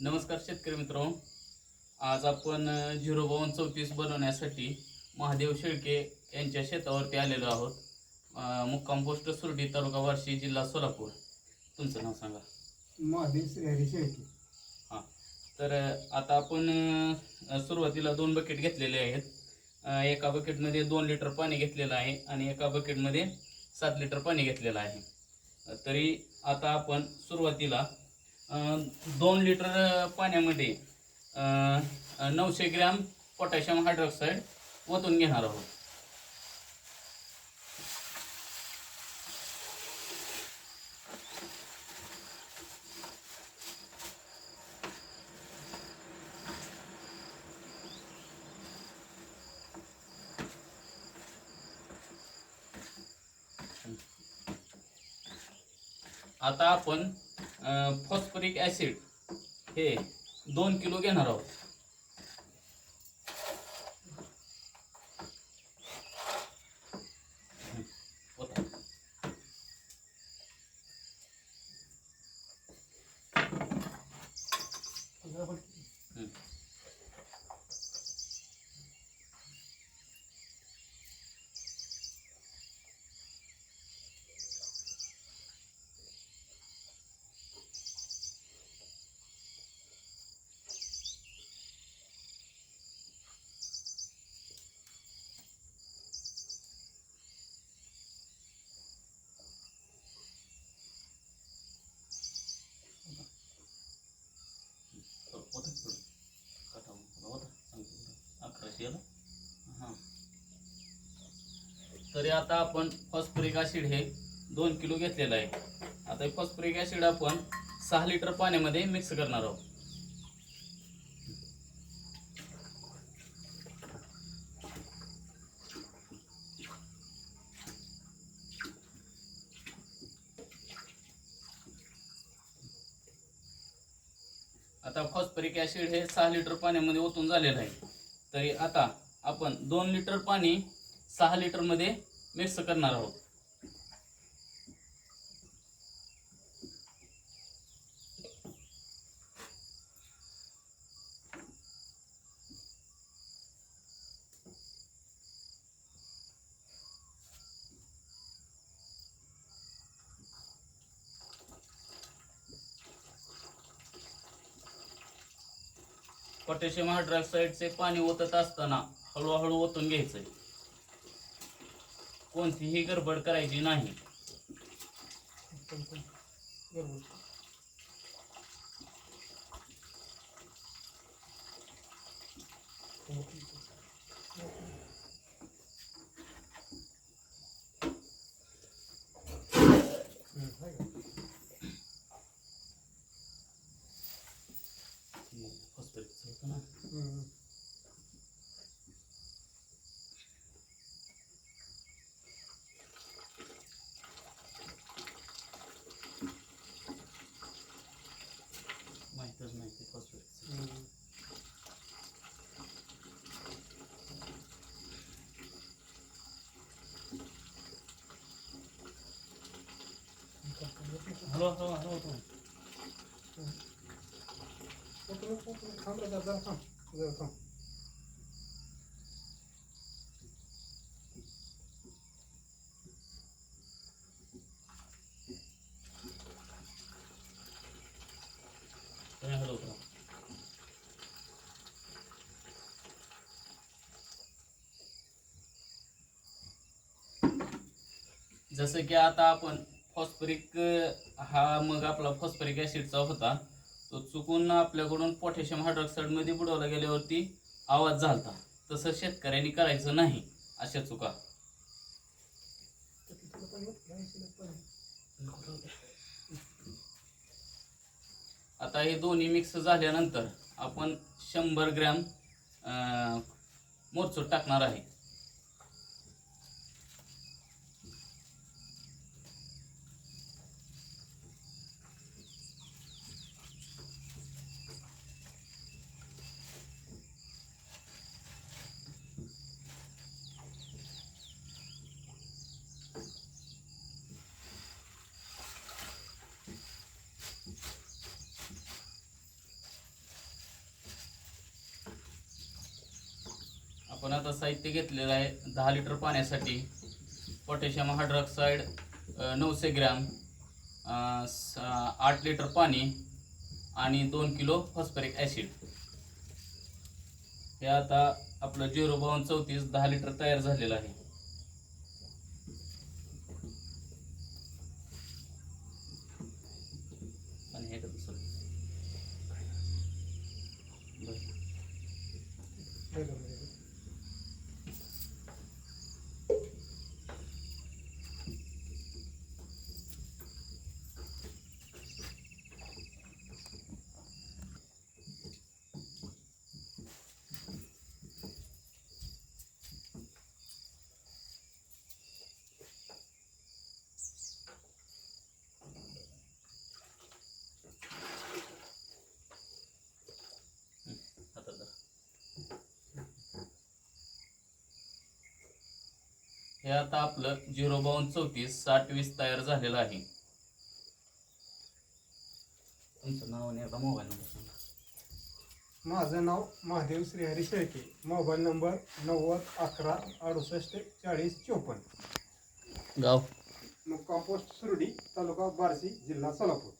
नमस्कार शेतकरी मित्र. आज आपण झिरो बावन चौतीस बनवण्यासाठी महादेव शेळके यांच्या शेतावरती आलेलो आहोत. मुक्काम पोस्ट सुरडी तालुका वार्शी जिल्हा सोलापूर. तुमचं नाव सांगा. महादेव श्रीहरी शेळके. तर आता आपण सुरुवातीला दोन बकेट घेतलेले आहेत. एका बकेटमध्ये दोन लिटर पाणी घेतलेलं आहे आणि एका बकेटमध्ये सात लिटर पाणी घेतलेलं आहे. तरी आता आपण सुरुवातीला दोन लिटर पाण्यामध्ये नऊशे ग्रॅम पोटॅशियम हायड्रॉक्साईड ओतून घेणार आहोत. आता आपण फॉस्फरिक ॲसिड हे दोन किलो घेणार आहोत. तरी आता आपण फॉस्फरिक ॲसिड हे दोन किलो घेतलेलं आहे. आता हे फॉस्फरिक ॲसिड आपण सहा लिटर पाण्यामध्ये मिक्स करणार आहोत. आता फॉस्फरिक ॲसिड हे सहा लिटर पाण्यामध्ये ओतून झालेलं आहे. तरी आता आपण दोन लिटर पाणी सहा लिटरमध्ये मिक्स करणार आहोत. पोटॅशियम हायड्रॉक्साईडचे पाणी ओतत असताना हळूहळू ओतून घ्यायचंय. कोणतीही गडबड करायची नाही. थांब रे जरा थांब जरा थांब जसं की आता आपण फॉस्फरिक हा मग आपला फॉस्फरिक ऍसिडचा होता. तो चुकून आपल्याकडून पोटॅशियम हायड्रॉक्साईडमध्ये बुडवला गेल्यावरती आवाज झालता. तसं शेतकऱ्यांनी करायचं नाही अशा चुका. आता हे दोन्ही मिक्स झाल्यानंतर आपण शंभर ग्रॅम अं, मोरचूट टाकणार आहे. आपण आता साहित्य घेतलेलं आहे दहा लिटर पाण्यासाठी. पोटॅशियम हायड्रॉक्साईड नऊशे ग्रॅम आठ लिटर पाणी आणि दोन किलो फॉस्फरिक ॲसिड. हे आता आपलं झिरो बावन चौतीस दहा लिटर तयार झालेलं आहे. आणि हे दुसरं हे आता आपलं झिरो बावन चौतीस साठ वीस तयार झालेलं आहे. तुमचं नाव आणि आता मोबाईल नंबर सांगा. माझं नाव महादेव श्रीहरी शेळके. मोबाईल नंबर नव्वद अकरा अडुसष्ट चाळीस चोपन्न. गाव. मुक्काम पोस्ट सुरडी तालुका बार्शी जिल्हा सोलापूर.